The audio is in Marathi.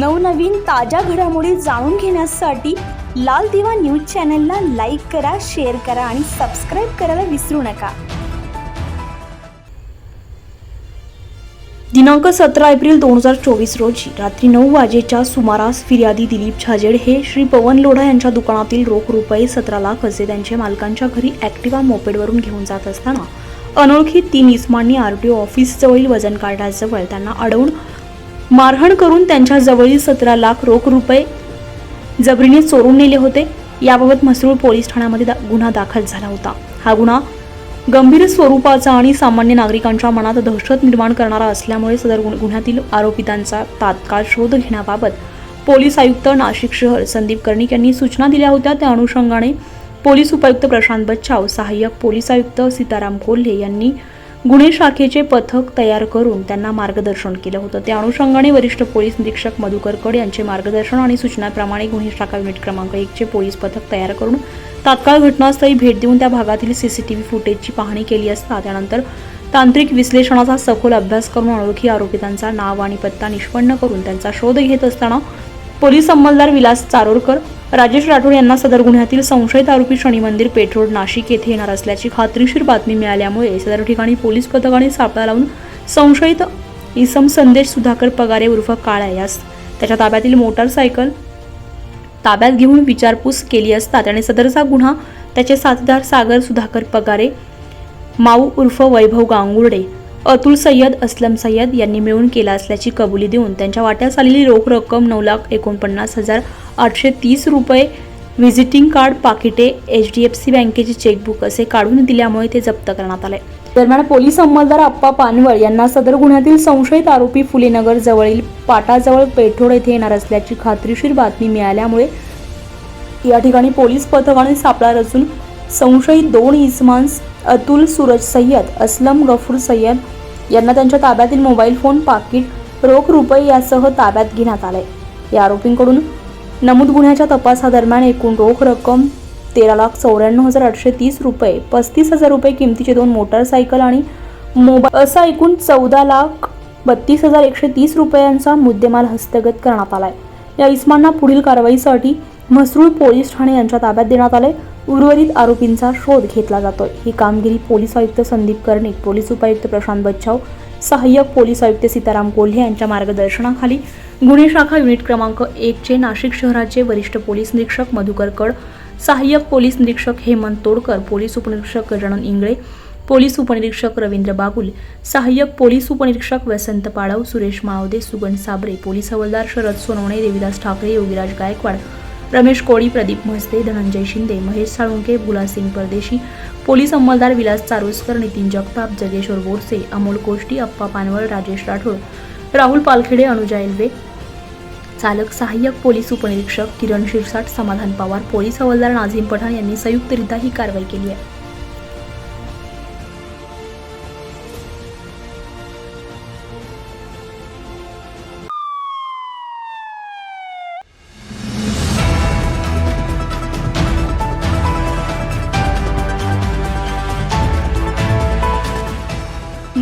नवनवीन ताज्या घडामोडी जाणून घेण्यासाठी लाल दिवा न्यूज चॅनलला लाईक करा शेअर करा आणि सबस्क्राईब करायला विसरू नका. दिनांक सतरा एप्रिल दोन हजार चोवीस रोजी रात्री नऊ वाजेच्या सुमारास फिर्यादी दिलीप छाजेड हे श्री पवन लोढा यांच्या दुकानातील रोख रुपये सतरा लाख असे त्यांच्या मालकांच्या घरी ॲक्टिवा मोपेडवरून घेऊन जात असताना अनोळखी तीन इस्मांनी आर टी ओ ऑफिसजवळील वजन कार्डाजवळ त्यांना अडवून मारहाण करून त्यांच्या जवळील सतरा लाख रोख रुपये जबरीने चोरून नेले होते. याबाबत म्हसरूळ पोलीस ठाण्यामध्ये दा- गुन्हा दाखल झाला होता. हा गुन्हा गंभीर स्वरूपाचा आणि सामान्य नागरिकांच्या मनात दहशत निर्माण करणारा असल्यामुळे सदर गुन्ह्यातील आरोपितांचा तात्काळ शोध घेण्याबाबत पोलीस आयुक्त नाशिक शहर संदीप कर्णिक यांनी सूचना दिल्या होत्या. त्या अनुषंगाने पोलीस उपायुक्त प्रशांत बच्चाव सहाय्यक पोलीस आयुक्त सीताराम कोल्हे यांनी गुन्हे शाखेचे पथक तयार करून त्यांना मार्गदर्शन केलं होतं. त्या अनुषंगाने वरिष्ठ पोलीस निरीक्षक मधुकर कड यांचे मार्गदर्शन आणि सूचनाप्रमाणे गुन्हे शाखा युनिट क्रमांक एकचे पोलीस पथक तयार करून तात्काळ घटनास्थळी भेट देऊन त्या भागातील सीसीटीव्ही फुटेजची पाहणी केली असता त्यानंतर तांत्रिक विश्लेषणाचा सखोल अभ्यास करून अनोळखी आरोपितांचा नाव आणि पत्ता निष्पन्न करून त्यांचा शोध घेत असताना पोलीस अंमलदार विलास चारोरकर राजेश राठोड यांना सदर गुन्ह्यातील संशयित आरोपी शनी मंदिर पेठरोड नाशिक येथे येणार असल्याची खात्रीशीर बातमी मिळाल्यामुळे सदर ठिकाणी पोलीस पथकाने सापळा लावून संशयित इसम संदेश सुधाकर पगारे उर्फ काळा यास त्याच्या ताब्यातील मोटारसायकल ताब्यात घेऊन विचारपूस केली असता त्याने सदरचा गुन्हा त्याचे साथीदार सागर सुधाकर पगारे माऊ उर्फ वैभव गांगुर्डे अतुल सय्यद असलम सय्यद यांनी मिळून केला असल्याची कबुली देऊन त्यांच्या वाट्यास आलेली रोख रक्कम नऊ लाख एकोणपन्नास हजार आठशे तीस रुपये व्हिजिटिंग कार्ड पाकिटे एच डी एफ सी बँकेचे चेकबुक असे काढून दिल्यामुळे ते जप्त करण्यात आले. दरम्यान पोलीस अंमलदार अप्पा पानवळ यांना सदर गुन्ह्यातील संशयित आरोपी फुलेनगर जवळील पाटाजवळ पेठोड येथे येणार असल्याची खात्रीशीर बातमी मिळाल्यामुळे या ठिकाणी पोलीस पथकाने सापळा रचून संशयित दोन इसमांस अतुल सूरज सय्यद असलम गफूर सय्यद यांना त्यांच्या ताब्यातील मोबाईल फोन पाकिट रोख रुपये यासह ताब्यात घेण्यात आले. या आरोपींकडून नमूद गुन्ह्याच्या तपासादरम्यान एकूण रोख रक्कम तेरा लाख चौऱ्याण्णव हजार आठशे तीस रुपये पस्तीस हजार रुपये किमतीचे दोन मोटारसायकल आणि मोबाईल असा एकूण चौदा लाख बत्तीस हजार एकशे तीस रुपयांचा मुद्देमाल हस्तगत करण्यात आलाय. या इस्मांना पुढील कारवाईसाठी म्हसरूळ पोलीस ठाणे यांच्या ताब्यात देण्यात आले उर्वरित आरोपींचा शोध घेतला जातोय. ही कामगिरी पोलीस आयुक्त संदीप कर्णिक पोलीस उपायुक्त प्रशांत बच्चाव सहाय्यक पोलीस आयुक्त सीताराम कोल्हे यांच्या मार्गदर्शनाखाली. गुन्हे शाखा युनिट क्रमांक एकचे नाशिक शहराचे वरिष्ठ पोलीस निरीक्षक मधुकर कड सहाय्यक पोलीस निरीक्षक हेमंत तोडकर पोलीस उपनिरीक्षक गजानन इंगळे पोलीस उपनिरीक्षक रवींद्र बागुल सहाय्यक पोलीस उपनिरीक्षक वसंत पाडव सुरेश माळवदे सुगण साबरे पोलीस हवालदार शरद सोनवणे देविदास ठाकरे योगीराज गायकवाड रमेश कोळी प्रदीप म्हस्ते धनंजय शिंदे महेश साळुंके भुलासिंग परदेशी पोलीस अंमलदार विलास चारोसकर नितीन जगताप जगेश्वर बोरसे अमोल कोष्टी अप्पा पानवळ राजेश राठोड राहुल पालखेडे अनुजा एल्वे चालक सहाय्यक पोलीस उपनिरीक्षक किरण शिरसाट समाधान पवार पोलीस हवालदार नाझीम पठाण यांनी संयुक्तरित्या ही कारवाई केली आहे.